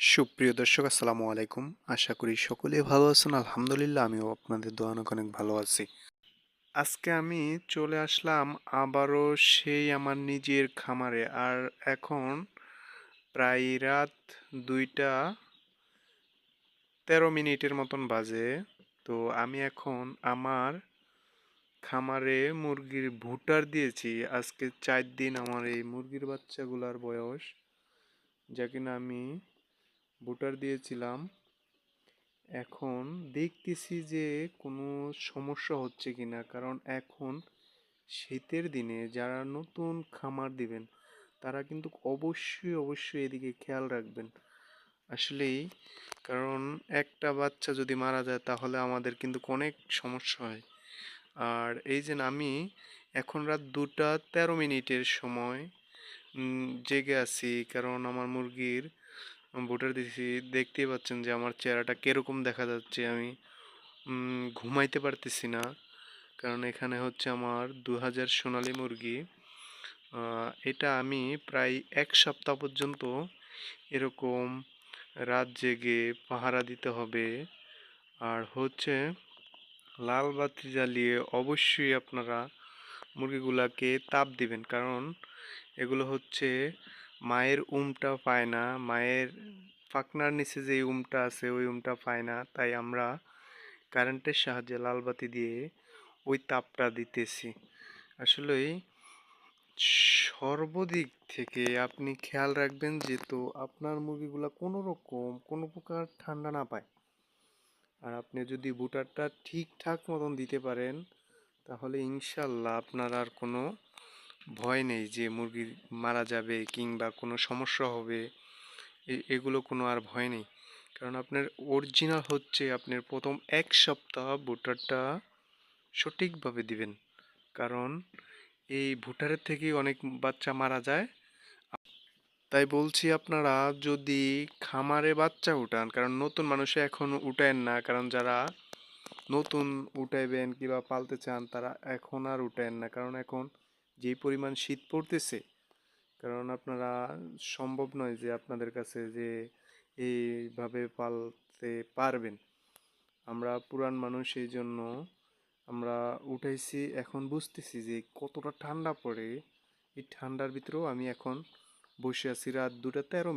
সুপ্রিয় দর্শক, আসসালামু আলাইকুম। আশা করি সকলে ভালো আছেন। আলহামদুলিল্লাহ, আমিও আপনাদের দোয়া অনেক অনেক ভালো আছি। আজকে আমি চলে আসলাম আবারও সেই আমার নিজের খামারে। আর এখন প্রায় রাত দুইটা তেরো মিনিটের মতন বাজে। তো আমি এখন আমার খামারে মুরগির ভুটার দিয়েছি। আজকে চার দিন আমার এই মুরগির বাচ্চাগুলার বয়স, যা কিনা আমি ভুটার দিয়েছিলাম। এখন দেখতেছি যে কোনো সমস্যা হচ্ছে কিনা, কারণ এখন শীতের দিনে যারা নতুন খামার দিবেন, তারা কিন্তু অবশ্যই অবশ্যই এদিকে খেয়াল রাখবেন। আসলেই, কারণ একটা বাচ্চা যদি মারা যায়, তাহলে আমাদের কিন্তু অনেক সমস্যা হয়। আর এই যে আমি এখন রাত দুটা তেরো মিনিটের সময় জেগে আছি, কারণ আমার মুরগির ভোটার দিছি, দেখতেই পাচ্ছেন যে আমার চেহারাটা কীরকম দেখা যাচ্ছে আমি। ঘুমাইতে পারতেছি না। কারণ এখানে হচ্ছে আমার দু হাজার সোনালি মুরগি। এটা আমি প্রায় এক সপ্তাহ পর্যন্ত এরকম রাত জেগে পাহারা দিতে হবে। আর হচ্ছে লাল বাতি জ্বালিয়ে অবশ্যই আপনারা মুরগিগুলাকে তাপ দিবেন। কারণ এগুলো হচ্ছে মায়ের উমটা পায় না, মায়ের পাখনার নিচে যে উমটা আছে, ওই উমটা পায় না। তাই আমরা কারেন্টের সাহায্যে লাল বাতি দিয়ে ওই তাপটা দিতেছি। আসলেই সর্বদিক থেকে আপনি খেয়াল রাখবেন যে তো আপনার মুরগিগুলা কোনো রকম কোনো প্রকার ঠান্ডা না পায়। আর আপনি যদি বুটারটা ঠিকঠাক মতন দিতে পারেন, তাহলে ইনশাল্লাহ আপনার আর কোনো ভয় নেই যে মুরগি মারা যাবে কিংবা কোনো সমস্যা হবে এগুলো কোনো আর ভয় নেই। কারণ আপনার অরিজিনাল হচ্ছে আপনার প্রথম এক সপ্তাহ বুটারটা সঠিকভাবে দিবেন। কারণ এই ভুটারের থেকেই অনেক বাচ্চা মারা যায়। তাই বলছি আপনারা যদি খামারে বাচ্চা উঠান, কারণ নতুন মানুষে এখন উঠায়েন না, কারণ যারা নতুন উঠাইবেন কিংবা পালতে চান তারা এখন আর উঠায়েন না। কারণ এখন যেই পরিমাণ শীত পড়তেছে, কারণ আপনারা সম্ভব নয় যে আপনাদের কাছে যে এইভাবে পালতে পারবেন। আমরা পুরান মানুষ, এই জন্য আমরা উঠাইছি, এখন বুঝতেছি যে কতটা ঠান্ডা পড়ে। এই ঠান্ডার ভিতরেও আমি এখন বসে আছি রাত দুটা তেরো মিনিট।